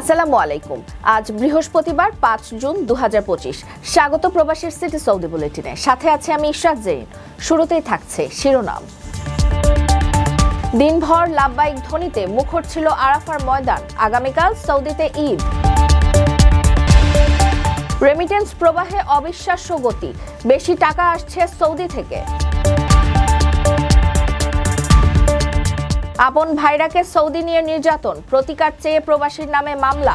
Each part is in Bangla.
আসসালামু আলাইকুম। আজ বৃহস্পতিবার পাঁচ জুন দু হাজার পঁচিশ। স্বাগত প্রবাসীর সিটি সৌদি বুলেটিনে। সাথে আছে আমি ইশরাত জেইন শুরুতেই থাকছে শিরোনাম। দিনভর লাভবাহিক ধ্বনিতে মুখর ছিল আরাফার ময়দান। আগামীকাল সৌদিতে ঈদ। রেমিটেন্স প্রবাহে অবিশ্বাস্য গতি। বেশি টাকা আসছে সৌদি থেকে। আপন ভাইরাকে সৌদি নিয়ে নির্যাতন প্রতিকার চেয়ে প্রবাসীর নামে মামলা।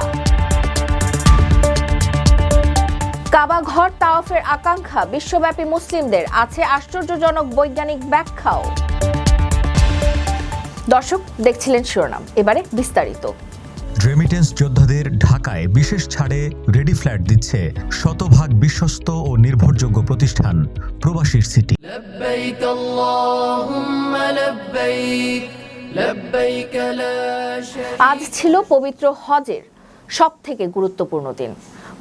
কাবা ঘর তাওয়াফের আকাঙ্ক্ষা বিশ্বব্যাপী মুসলিমদের আছে আশ্চর্যজনক বৈজ্ঞানিক ব্যাখ্যাও। দর্শক দেখছিলেন শিরোনাম এবারে বিস্তারিত। রেমিটেন্স যোদ্ধাদের ঢাকায় বিশেষ ছাড়ে রেডি ফ্ল্যাট দিচ্ছে শতভাগ বিশ্বস্ত ও নির্ভরযোগ্য প্রতিষ্ঠান প্রবাসীর সিটি। আজ ছিল পবিত্র হজের সব থেকে গুরুত্বপূর্ণ দিন।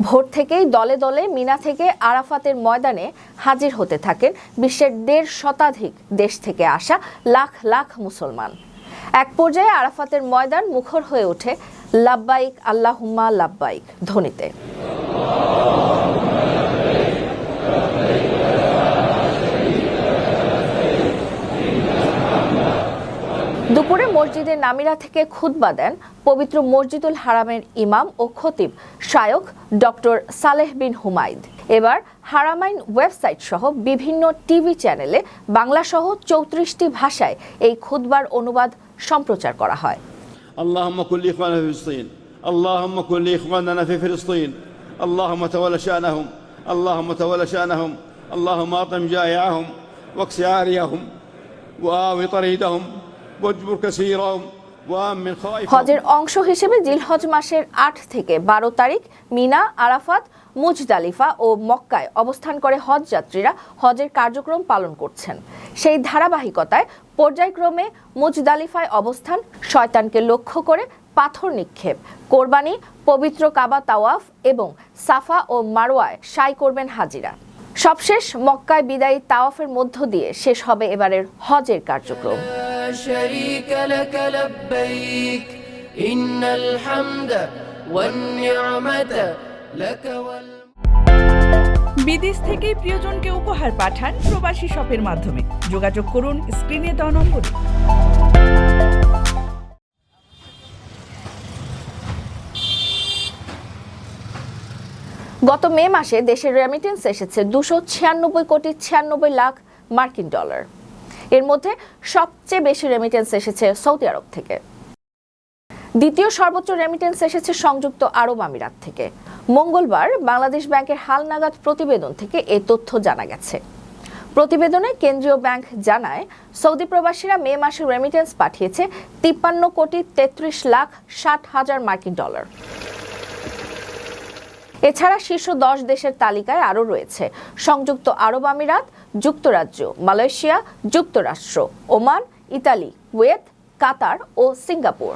ভোর থেকেই দলে দলে মিনা থেকে আরাফাতের ময়দানে হাজির হতে থাকেন বিশ্বের দেড় শতাধিক দেশ থেকে আসা লাখ লাখ মুসলমান। এক পর্যায়ে আরাফাতের ময়দান মুখর হয়ে ওঠে, লাব্বাইক, আল্লাহুম্মা লাব্বাইক ধ্বনিতে। দুপুরে মসজিদের নামিরা থেকে খুতবা দেন পবিত্র মসজিদুল হারামের ইমাম ও খতিব শায়ক ডক্টর সালেহ বিন হুমায়দ এবার হারামাইন ওয়েবসাইট সহ বিভিন্ন টিভি চ্যানেলে বাংলা সহ চৌত্রিশটি ভাষায় এই খুতবার অনুবাদ সম্প্রচার করা হয় اللهم كن لإخواننا في فلسطين اللهم كن لإخواننا في فلسطين اللهم تولى شأنهم اللهم تولى شأنهم اللهم أطعم جائعهم واكس عاريهم وآوي طريدهم হজের অংশ হিসেবে জিলহজ মাসের আট থেকে বারো তারিখ মিনা, আরাফাত, মুজদালিফা ও মক্কায় অবস্থান করে হজ যাত্রীরা হজের কার্যক্রম পালন করছেন। সেই ধারাবাহিকতায় পর্যায়ক্রমে মুজদালিফায় অবস্থান শয়তানকে লক্ষ্য করে পাথর নিক্ষেপ, কোরবানি, পবিত্র কাবা তাওয়াফ এবং সাফা ও মারোয়ায় সাই করবেন হাজিরা। সবশেষ মক্কায় বিদায়ী তাওয়াফের মধ্য দিয়ে শেষ হবে এবারের হজের কার্যক্রম। لا شريك لك لبيك إن الحمد والنعمة لك وال বিদেশ থেকে প্রিয়জনকে উপহার পাঠান প্রবাসী শপের মাধ্যমে যোগাযোগ করুন স্ক্রিনে দেওয়া নম্বরে গত মে মাসে দেশের রেমিটেন্স এসেছে দুশো ছিয়ানব্বই কোটি ছিয়ানব্বই লাখ মার্কিন ডলার এর মধ্যে সবচেয়ে বেশি রেমিটেন্স এসেছে সৌদি আরব থেকে। দ্বিতীয় সর্বোচ্চ রেমিটেন্স এসেছে সংযুক্ত আরব আমিরাত থেকে। মঙ্গলবার বাংলাদেশ ব্যাংকের হালনাগাদ প্রতিবেদন থেকে এই তথ্য জানা গেছে। প্রতিবেদনে কেন্দ্রীয় ব্যাংক জানায়, সৌদি প্রবাসীরা মে মাসে রেমিটেন্স পাঠিয়েছে তিপ্পান্ন কোটি তেত্রিশ লাখ ষাট হাজার মার্কিন ডলার। এছাড়া শীর্ষ দশ দেশের তালিকায় আরও রয়েছে সংযুক্ত আরব আমিরাত, যুক্তরাজ্য, মালয়েশিয়া, যুক্তরাষ্ট্র, ওমান, ইতালি, কুয়েত, কাতার ও সিঙ্গাপুর।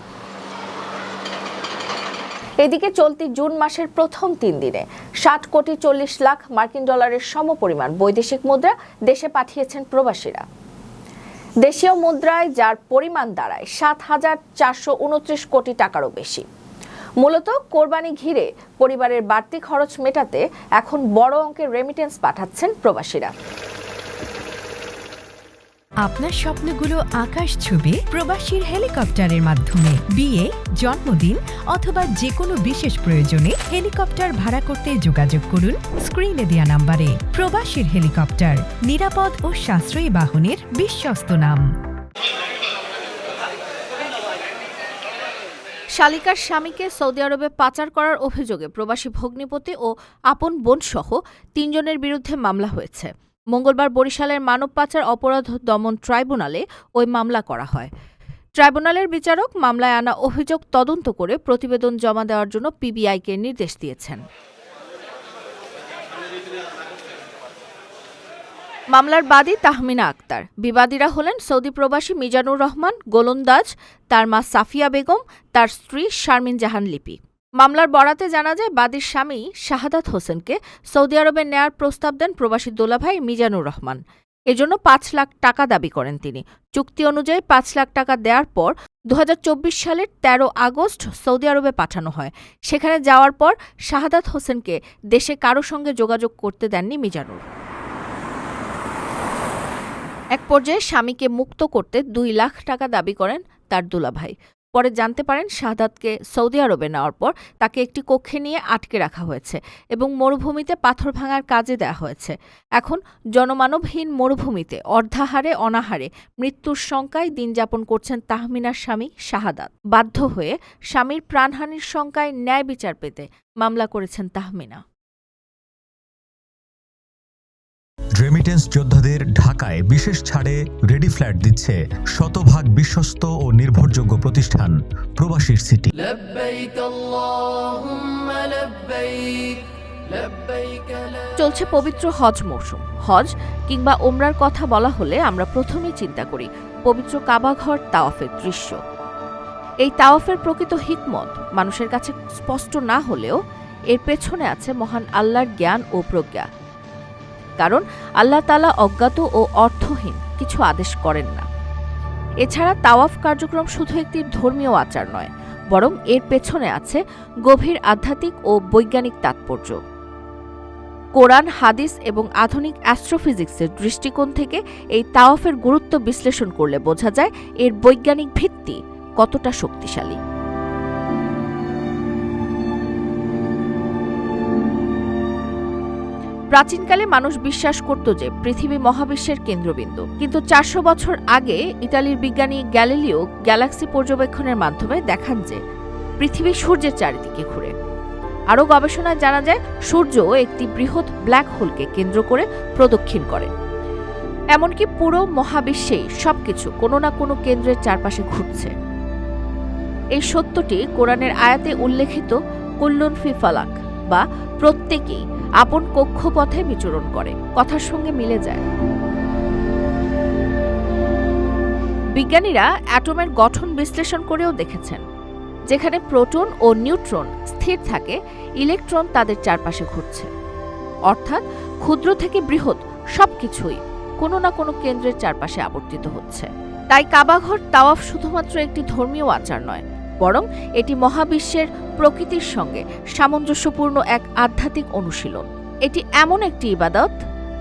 এদিকে চলতি জুন মাসের প্রথম তিন দিনে ষাট কোটি চল্লিশ লাখ মার্কিন ডলারের সমপরিমাণ বৈদেশিক মুদ্রা দেশে পাঠিয়েছেন প্রবাসীরা। দেশীয় মুদ্রায় যার পরিমাণ দাঁড়ায় সাত হাজার চারশো উনত্রিশ কোটি টাকারও বেশি। মূলত কোরবানি ঘিরে পরিবারের বাড়তি খরচ মেটাতে এখন বড় অঙ্কের রেমিটেন্স পাঠাচ্ছেন প্রবাসীরা। আপনার স্বপ্নগুলো আকাশ ছুবে প্রবাসীর হেলিকপ্টারের মাধ্যমে। বিয়ে, জন্মদিন অথবা যে কোনো বিশেষ প্রয়োজনে হেলিকপ্টার ভাড়া করতে যোগাযোগ করুন স্ক্রিনে দেয়া নাম্বারে। প্রবাসীর হেলিকপ্টার, নিরাপদ ও সাশ্রয়ী বাহনের বিশ্বস্ত নাম। শালিকার স্বামীকে সৌদি আরবে পাচার করার অভিযোগে প্রবাসী ভগ্নিপতি ও আপন বোন সহ তিনজনের বিরুদ্ধে মামলা হয়েছে। মঙ্গলবার বরিশালের মানব পাচার অপরাধ দমন ট্রাইব্যুনালে ওই মামলা করা হয়। ট্রাইব্যুনালের বিচারক মামলায় আনা অভিযোগ তদন্ত করে প্রতিবেদন জমা দেওয়ার জন্য পিবিআইকে নির্দেশ দিয়েছেন। মামলার বাদী তাহমিনা আক্তার। বিবাদীরা হলেন সৌদি প্রবাসী মিজানুর রহমান গোলন্দাজ তার মা সাফিয়া বেগম, তার স্ত্রী শারমিন জাহান লিপি। মামলার বরাতে জানা যায়, বাদীর স্বামী শাহাদাত হোসেনকে সৌদি আরবে নেয়ার প্রস্তাব দেন প্রবাসী দোলাভাই মিজানুর রহমান। এজন্য পাঁচ লাখ টাকা দাবি করেন তিনি। চুক্তি অনুযায়ী পাঁচ লাখ টাকা দেওয়ার পর দু হাজার চব্বিশ সালের ১৩ আগস্ট সৌদি আরবে পাঠানো হয়। সেখানে যাওয়ার পর শাহাদাত হোসেনকে দেশে কারও সঙ্গে যোগাযোগ করতে দেননি মিজানুর। এক পর্যায়ে স্বামীকে মুক্ত করতে দুই লাখ টাকা দাবি করেন তার দুলাভাই। পরে জানতে পারেন শাহাদাতকে সৌদি আরবে নেওয়ার পর তাকে একটি কক্ষে নিয়ে আটকে রাখা হয়েছে এবং মরুভূমিতে পাথর ভাঙার কাজে দেওয়া হয়েছে। এখন জনমানবহীন মরুভূমিতে অর্ধাহারে অনাহারে মৃত্যুর শঙ্কায় দিন যাপন করছেন তাহমিনার স্বামী শাহাদাত। বাধ্য হয়ে স্বামীর প্রাণহানির শঙ্কায় ন্যায় বিচার পেতে মামলা করেছেন তাহমিনা। রেমিটেন্স যোদ্ধাদের ঢাকায় বিশেষ ছাড়ে রেডি ফ্ল্যাট দিচ্ছে শতভাগ বিশ্বস্ত ও নির্ভরযোগ্য প্রতিষ্ঠান, প্রবাসীর সিটি চলছে পবিত্র হজ মৌসুম হজ কিংবা ওমরার কথা বলা হলে আমরা প্রথমেই চিন্তা করি, পবিত্র কাবাঘর তাওয়াফের দৃশ্য। এই তাওয়াফের প্রকৃত হিকমত মানুষের কাছে স্পষ্ট না হলেও এর পেছনে আছে মহান আল্লাহর জ্ঞান ও প্রজ্ঞা। কারণ আল্লাহ তালা অজ্ঞাত ও অর্থহীন, কিছু আদেশ করেন না। এছাড়া তাওয়াফ কার্যক্রম শুধু একটি ধর্মীয় আচার নয়, বরং এর পেছনে আছে গভীর আধ্যাত্মিক ও বৈজ্ঞানিক তাৎপর্য। কোরআন, হাদিস এবং আধুনিক অ্যাস্ট্রোফিজিক্সের দৃষ্টিকোণ থেকে এই তাওয়াফের গুরুত্ব বিশ্লেষণ করলে বোঝা যায় এর বৈজ্ঞানিক ভিত্তি কতটা শক্তিশালী। প্রাচীনকালে মানুষ বিশ্বাস করত যে পৃথিবী মহাবিশ্বের কেন্দ্রবিন্দু। কিন্তু চারশো বছর আগে ইতালির বিজ্ঞানী গ্যালিলিও গ্যালাক্সি পর্যবেক্ষণের মাধ্যমে দেখান যে পৃথিবী সূর্যের চারিদিকে ঘুরে। আরও গবেষণায় জানা যায়, সূর্য একটি বৃহৎ ব্ল্যাক হোলকে কেন্দ্র করে প্রদক্ষিণ করে। এমনকি পুরো মহাবিশ্বেই সবকিছু কোনো না কোনো কেন্দ্রের চারপাশে ঘুরছে। এই সত্যটি কোরআনের আয়াতে উল্লেখিত কুল্লুন ফি ফালাক বা প্রত্যেকেই আপন কক্ষপথে বিচরণ করে। কথার সঙ্গে মিলে যায়। বিজ্ঞানীরা অ্যাটমের গঠন বিশ্লেষণ করেও দেখেছেন, যেখানে প্রোটন ও নিউট্রন স্থির থাকে, ইলেকট্রন তাদের চারপাশে ঘুরছে। অর্থাৎ ক্ষুদ্র থেকে বৃহৎ সবকিছুই কোনো না কোনো কেন্দ্রের চারপাশে আবর্তিত হচ্ছে। তাই কাবাঘর তাওয়াফ শুধুমাত্র একটি ধর্মীয় আচার নয় বরং এটি মহাবিশ্বের প্রকৃতির সঙ্গে সামঞ্জস্যপূর্ণ এক আধ্যাত্মিক অনুশীলন। এটি এমন একটি ইবাদত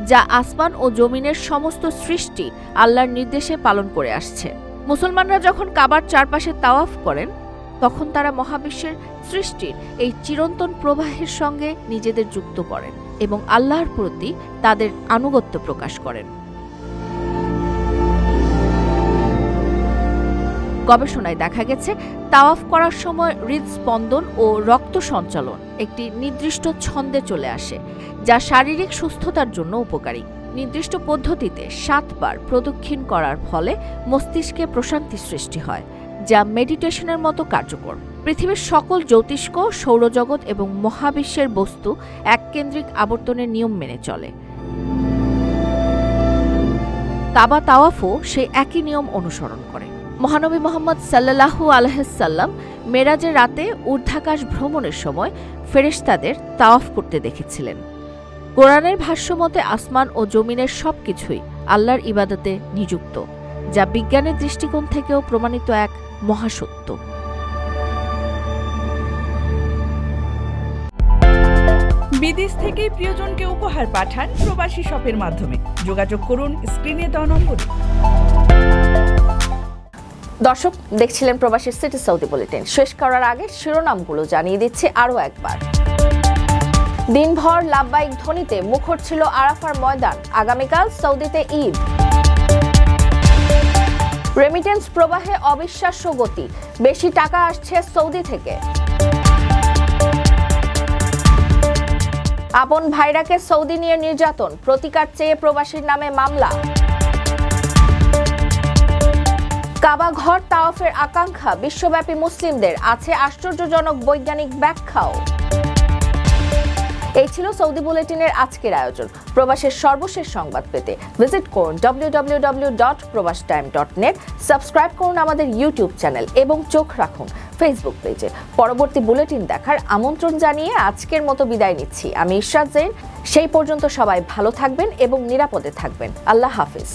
যা আসমান ও জমিনের সমস্ত সৃষ্টি আল্লাহর নির্দেশে পালন করে আসছে। মুসলমানরা যখন কাবার চারপাশে তাওয়াফ করেন, তখন তারা মহাবিশ্বের সৃষ্টির এই চিরন্তন প্রবাহের সঙ্গে নিজেদের যুক্ত করেন এবং আল্লাহর প্রতি তাদের আনুগত্য প্রকাশ করেন। গবেষণায় দেখা গেছে, তাওয়াফ করার সময় হৃদস্পন্দন ও রক্ত সঞ্চালন একটি নির্দিষ্ট ছন্দে চলে আসে, যা শারীরিক সুস্থতার জন্য উপকারী। নির্দিষ্ট পদ্ধতিতে সাতবার প্রদক্ষিণ করার ফলে মস্তিষ্কে প্রশান্তি সৃষ্টি হয়, যা মেডিটেশনের মতো কার্যকর। পৃথিবীর সকল জ্যোতিষ্ক, সৌরজগৎ এবং মহাবিশ্বের বস্তু এককেন্দ্রিক আবর্তনের নিয়ম মেনে চলে। তাবা তাওয়াফও সেই একই নিয়ম অনুসরণ করে। মহানবী মোহাম্মদ সাল্লাহু আলহাসাল্লাম মেরাজের রাতে ঊর্ধ্বাকাশ ভ্রমণের সময় ফেরেশতাদের তাওয়াফ করতে দেখেছিলেন। কোরআনের ভাষ্যমতে আসমান ও জমিনের সবকিছুই আল্লাহর ইবাদতে নিযুক্ত, যা বিজ্ঞানের দৃষ্টিকোণ থেকেও প্রমাণিত এক মহাসত্য। বিদেশ থেকে প্রিয়জনকে উপহার পাঠান প্রবাসী শপের মাধ্যমে। যোগাযোগ করুন স্ক্রিনে দেওয়া নম্বরে। দর্শক দেখছিলেন প্রবাসী সিটি সৌদি বুলেটিন। শেষ করার আগে শিরোনামগুলো জানিয়ে দিচ্ছি আরও একবার। দিনভর লাভবাহিক ধ্বনিতে মুখর ছিল আরাফার ময়দান। আগামীকাল সৌদিতে ঈদ। রেমিটেন্স প্রবাহে অবিশ্বাস্য গতি। বেশি টাকা আসছে সৌদি থেকে। আপন ভাইরাকে সৌদি নিয়ে নির্যাতন। প্রতিকার চেয়ে প্রবাসীর নামে মামলা। কাবা ঘর তাওয়াফের আকাঙ্ক্ষা, বিশ্বব্যাপী মুসলিমদের আছে আশ্চর্যজনক বৈজ্ঞানিক ব্যাখ্যাও। এই ছিল সৌদি বুলেটিনের আজকের আয়োজন, প্রবাসের সর্বশেষ সংবাদ পেতে ভিজিট করুন www.probastoime.net সাবস্ক্রাইব করুন আমাদের ইউটিউব চ্যানেল এবং চোখ রাখুন ফেসবুক পেজে। পরবর্তী বুলেটিন দেখার আমন্ত্রণ জানিয়ে আজকের মতো বিদায় নিচ্ছি। আমি ইশরাত জৈন, সেই পর্যন্ত সবাই ভালো থাকবেন এবং নিরাপদে থাকবেন। আল্লাহ হাফিজ।